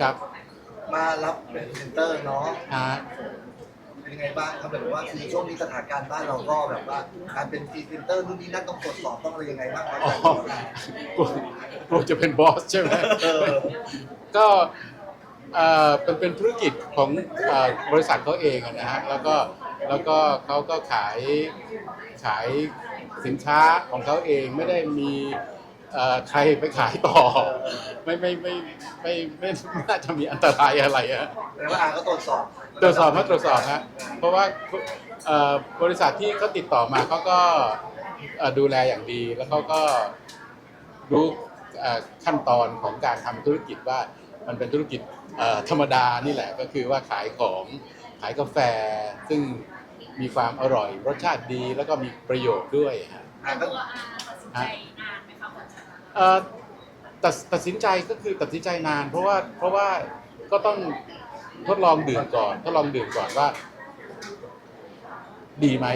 ครับมารับเป็นพรีเซนเตอร์เนาะอ่าเป็นยังไงบ้างครับแบบว่าคือช่วงนี้สถานการณ์บ้านเราก็แบบว่าการเป็นพรีเซนเตอร์นู่นนี่นั่นต้องตรวจสอบต้องอะไรยังไงบ้างครับอ๋อกลัวกลัวจะเป็นบอสใช่ไหมเออก็เอ่อเป็นเป็นธุรกิจของเอ่อบริษัทเขาเองอะนะฮะแล้วก็แล้วก็เขาก็ขายขายสินค้าของเขาเองไม่ได้มีเอ่อ ใครไปขายต่อไม่ไม่ไม่ไม่ไม่ไม่น่าจะมีอันตรายอะไรอะแต่ว่าอาก็ตรวจสอบตรวจสอบมาตรวจสอบฮะเพราะว่าเอ่อบริษัทที่เขาติดต่อมาเขาก็เอ่อดูแลอย่างดี แล้วเขาก็รู้เอ่อขั้นตอนของการทำธุรกิจว่ามันเป็นธุรกิจเอ่อธรรมดานี่แหละก็คือว่าขายของขายกาแฟ ซึ่งมีความอร่อยรสชาติดีแล้วก็มีประโยชน์ด้วยฮะอาก็ตัวอาตัดสินใจ เอ่อตัดตัดสินใจก็คือตัดสินใจนาน เพราะว่าเพราะว่าก็ต้องทดลองดื่มก่อนทดลองดื่มก่อนว่า ดีไหม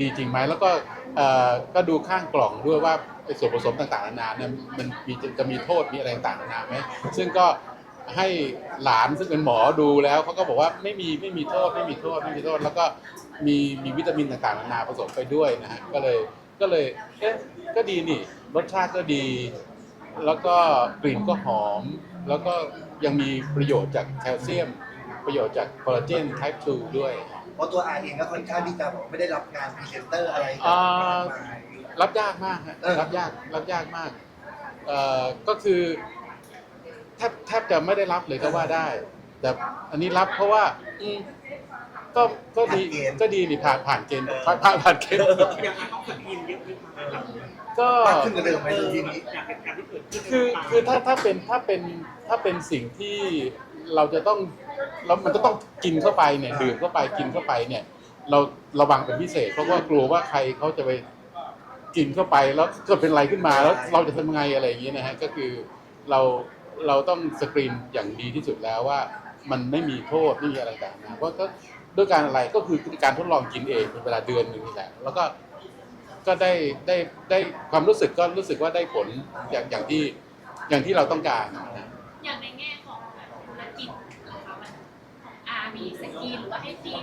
ดีจริงไหมแล้วก็เอ่อก็ดูข้างกล่องด้วยว่าไอ้ส่วนผสมต่างๆนานาเนี่ยมันมีจะจะมีโทษมีอะไรต่างๆนานาไหมซึ่งก็ให้หลานซึ่งเป็นหมอดูแล้วเขาก็บอกว่าไม่มีไม่มีโทษไม่มีโทษไม่มีโทษ แล้วก็มีมีวิตามินต่างๆนานาผสมไปด้วยนะฮะก็เลย ก็เลยเอ๊ะก็ดีนี่รสชาติก็ดี แล้วก็กลิ่นก็หอม แล้วก็ยังมีประโยชน์จากแคลเซียม ประโยชน์จากคอลลาเจน type 2 ด้วย เพราะตัวอาเองก็ค่อนข้างที่จะไม่ได้รับงานพรีเซนเตอร์อะไรอ่ามากมาย รับยากมากฮะเออ รับยากรับยากมากเอ่อก็คือแทบแทบจะไม่ได้รับเลยก็ว่าได้ แต่อันนี้รับเพราะว่าอืม ก็ก็ดีก็ดีนี่ผ่านผ่านเกณฑ์ผ่านผ่านผ่านเกณฑ์อย่างนั้นต้องสกรีนเยอะขึ้นไหมครับก็มากขึ้นกว่าเดิมไหมในทีนี้จากเหตุการณ์ที่เกิดขึ้นคือคือถ้าถ้าเป็นถ้าเป็นถ้าเป็นสิ่งที่เราจะต้องเรามันจะต้องกินเข้าไปเนี่ยดื่มเข้าไปกินเข้าไปเนี่ย เราระวังเป็นพิเศษ เพราะว่ากลัวว่าใครเขาจะไปกินเข้าไปแล้วเกิดเป็นอะไรขึ้นมาแล้วเราจะทำยังไงอะไรอย่างเงี้ยนะฮะก็คือเราเราต้องสกรีนอย่างดีที่สุดแล้วว่า มันไม่มีโทษไม่มีอะไรต่างๆเพราะก็ด้วยการอะไรก็คือการทดลองกินเองเป็นเวลาเดือนหนึ่งนี่แหละแล้วก็ก็ได้ได้ได้ความรู้สึกก็รู้สึกว่าได้ผลอย่างอย่างที่อย่างที่เราต้องการนะอย่างในแง่ของแบบธุรกิจนะคะมันของอามีสกีหรือว่าให้ทีม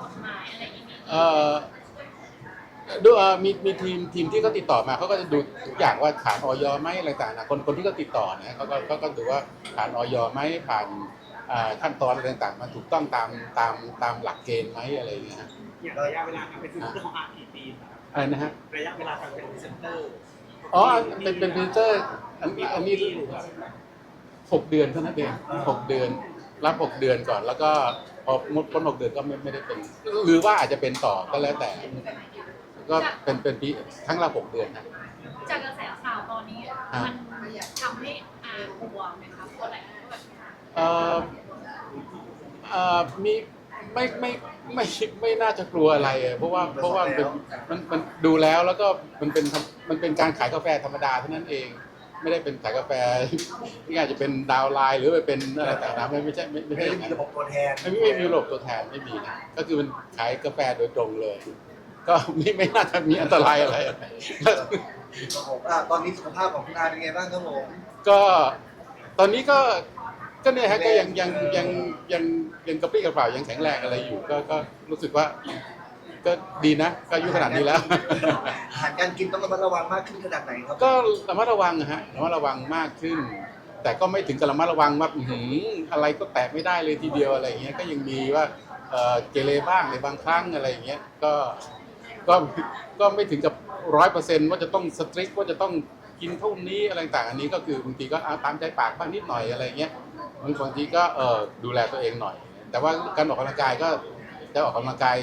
กฎหมายอะไรอย่างนี้เอ่อดูเอ่อมีมีทีมทีมที่เขาติดต่อมาเขาก็จะดูทุกอย่างว่าผ่านออยไหมอะไรต่างๆนะคนคนที่เขาติดต่อนะเขาก็เขาก็ดูว่าผ่านออยไหมผ่านอ่า ขั้นตอนอะไรต่างๆ มันถูกต้องตามตามตามหลักเกณฑ์ไหมอะไรอย่างเงี้ยฮะอย่างระยะเวลาการเป็นพรีเซนเตอร์ของอาร์กี่ปีครับอะไรนะฮะระยะเวลาการเป็นพรีเซนเตอร์อ๋อเป็นเป็นพรีเซนเตอร์อันนี้อันนี้หกเดือนเท่านั้นเองหกเดือน รับหกเดือนก่อน แล้วก็พอหมดพ้นหกเดือนก็ไม่ไม่ได้เป็น หรือว่าอาจจะเป็นต่อก็แล้วแต่ ก็เป็นเป็นปีทั้งละหกเดือนนะจากกระแสข่าวตอนนี้อะมันทำให้อากลัวไหมคะเพราะอะไรเพราะแบบ เอ่อเอ่อมีไม่ไม่ไม่ไม่น่าจะกลัวอะไรอะเพราะว่าเพราะว่ามันเป็นมันมันดูแล้วแล้วก็มันเป็นมันเป็นการขายกาแฟธรรมดาเท่านั้นเอง ไม่ได้เป็นขายกาแฟที่อาจจะเป็นดาวน์ไลน์หรือไปเป็นอะไรต่างๆไม่ไม่ใช่ไม่ไม่ไม่ใช่อได้ย่างมีนั้น ระบบตัวแทนไม่ไม่มีระบบตัวแทนไม่มีนะก็คือมันขายกาแฟโดยตรงเลย ก็ไม่ไม่น่าจะมีอันตรายอะไร ครับผมอะตอนนี้สุขภาพของคุณอาเป็นไงบ้างครับผม ก็ตอนนี้ก็ก็เนี่ยฮะก็ยังยังยังยัง ยังกระปรี้กระเป๋ายังแข็งแรงอะไรอยู่ ก็ก็รู้สึกว่า ก็ดีนะก็อายุขนาดนี้แล้ว อาหารการกินต้องระมัดระวังมากขึ้นขนาดไหนครับ ก็ระมัดระวังอะฮะระมัดระวังมากขึ้น แต่ก็ไม่ถึงกับระมัดระวังว่าอื้อหืออะไรก็แตะไม่ได้เลยทีเดียวอะไรอย่างเงี้ยก็ยังมีว่าเอ่อเกเรบ้างในบางครั้งอะไรอย่างเงี้ยก็ก็ก็ไม่ถึงกับร้อยเปอร์เซ็นต์ว่าจะต้องสตริกว่าจะต้องกินเท่านี้อะไรต่างๆอันนี้ก็คือบางทีก็เอาตามใจปากบ้างนิดหน่อยอะไรอย่างเงี้ยบางบางทีก็เออดูแลตัวเองหน่อย แต่ว่าการออกกำลังกายก็จะออกกำลังกาย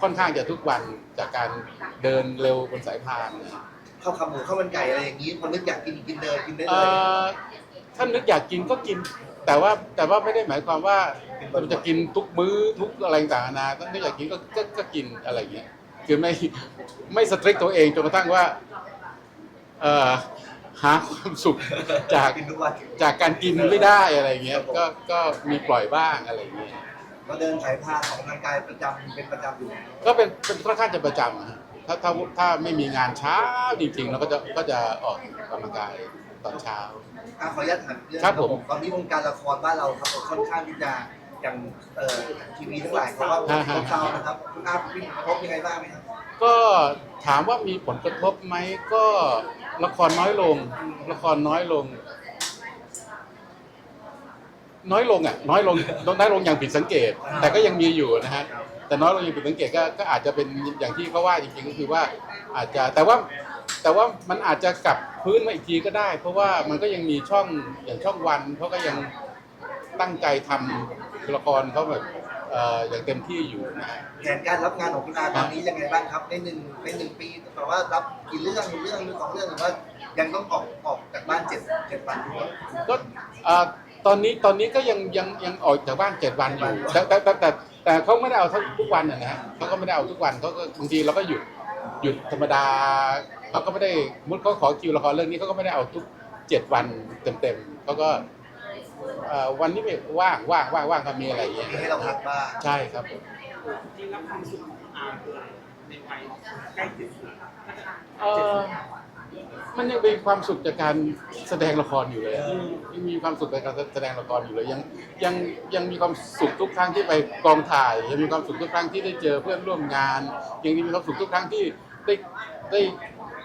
ค่อนข้างจะทุกวันจากการเดินเร็วบนสายพานนะข้าวขาหมูข้าวมันไก่อะไรอย่างนี้คนนึกอยากกินกินเลยกินได้เลเอ่ยถ้านึกอยากกินก็กิน แต่ว่าแต่ว่าไม่ได้หมายความว่าเราจะกินทุกมื้อทุกอะไรต่างๆนานาถ้านึกอยากกินก็ก็ก็กินอะไรอย่างเงี้ยคือไม่ไม่สตริกตัวเองจนกระทั่งว่าเอ่อ หาความสุขจากกินทุกวันจากการกินไม่ได้อะไรอย่างเงี้ยก็ก็มีปล่อยบ้างอะไรอย่างเงี้ยก็เดินสายพานออกกำลังกายประจำเป็นประจำอยู่แล้วก็เป็นเป็นค่อนข้างจะประจำอะฮะถ้าถ้าถ้าไม่มีงานเช้าจริงๆเราก็จะก็จะออกกำลังกายตอนเช้าออะขออนุญาตถามเรื่องครับผม ตอนนี้วงการละครบ้านเราครับผมค่อนข้างที่จะอย่างเอ่อทีวีทั้งหลายเขาก็ฮะฮะเศร้าๆนะครับคุณอาพี่กระทบยังไงบ้างไหมครับก็ถามว่ามีผลกระทบไหมก็ ละครน้อยลง ละครน้อยลง น้อยลงอะ น้อยลงน้อยลงอย่างผิดสังเกต แต่ก็ยังมีอยู่นะฮะแต่น้อยลงอย่างผิดสังเกตก็ก็อาจจะเป็นอย่างที่เขาว่าจริงๆก็คือว่า อาจจะแต่ว่าแต่ว่ามันอาจจะกลับพื้นมาอีกทีก็ได้ เพราะว่ามันก็ยังมีช่องอย่างช่องวันเขาก็ยังตั้งใจทำละครเขาแบบ อ่ออย่างเต็มที่อยู่นะฮะแผนการรับงานของคุณอาตอนนี้ยังไงบ้างครับในหนึ่งในหนึ่งปีแต่ว่ารับกี่เรื่องเรื่องหรือสองเรื่องหรือว่ายังต้องออกออกจากบ้านเจ็ดเจ็ดวันด้วยก็อ่าตอนนี้ตอนนี้ก็ยังยังยังออกจากบ้านเจ็ดวันอยู่แต่แต่แต่แต่แต่เขาไม่ได้เอาทั้งทุกวันนะนะฮะเขาก็ไม่ได้เอาทุกวันเขาก็บางทีเราก็หยุดหยุดธรรมดาเขาก็ไม่ได้มุดเขาขอคิวละครเรื่องนี้เขาก็ไม่ได้เอาทุกเจ็ดวันเต็มๆเขาก็ เอ่อวันนี้ไม่ว่างว่างว่างว่างก็มีอะไรอย่างเงี้ยให้เราพักบ้างใช่ครับผมจริงๆแล้วความสุขของอาคืออะไรในวัยใกล้เจ็ดสิบเอ่อมันยังเป็นความสุขจากการแสดงละครอยู่เลยอะยังมีความสุขจากการแสดงละครอยู่เลยยังยังยังมีความสุขทุกครั้งที่ไปกองถ่าย ยังมีความสุขทุกครั้งที่ได้เจอเพื่อนร่วมงาน ยังมีความสุขทุกครั้งที่ได้ได้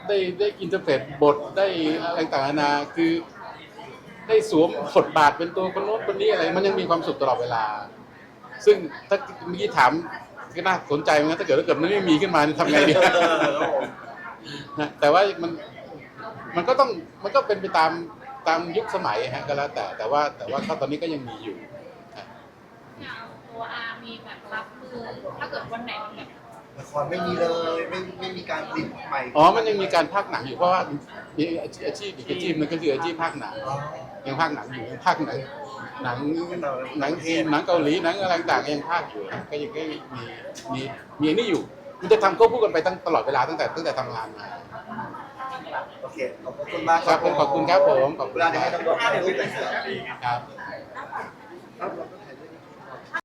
ได้ได้อินเตอร์เฟซบทได้อะไรต่างๆนานาคือ ได้สวมบทบาทเป็นตัวคนโน้นคนนี้อะไร มันยังมีความสุขตลอดเวลา ซึ่งถ้าเมื่อกี้ถามก็น่าสนใจเหมือนกันถ้าเกิดถ้าเกิดมันไม่มีขึ้นมานี่ทำไงดีนะแต่ว่ามันมันก็ต้องมันก็เป็นไปตามตามยุคสมัยฮะก็แล้วแต่แต่ว่าแต่ว่าก็ตอนนี้ก็ยังมีอยู่ อย่างตัวอามีแบบรับมือ ถ้าเกิดวันไหนมันแบบละครไม่มีเลยไม่ไม่มีการผลิตใหม่อ๋อ มันยังมีการพากย์หนังอยู่เพราะว่ามีอาชีพอาชีพอีกอาชีพหนึงก็คืออาชีพพากย์หนัง อ๋อ ยังพากย์หนังอยู่ยังพากย์หนังหนังหนังจีนหนังเกาหลีหนังอะไรต่างๆยังพากย์อยู่นะก็ยังก็มีมีมีอันนี้อยู่ มันจะทำควบคู่กันไปตั้งตลอดเวลาตั้งแต่ตั้งแต่ทำงานมาโอเคขอบคุณมากครับผมขอบคุณครับผมขอบเวคุณลาคจะรัให้บตำรวจถ่ายรูปครับ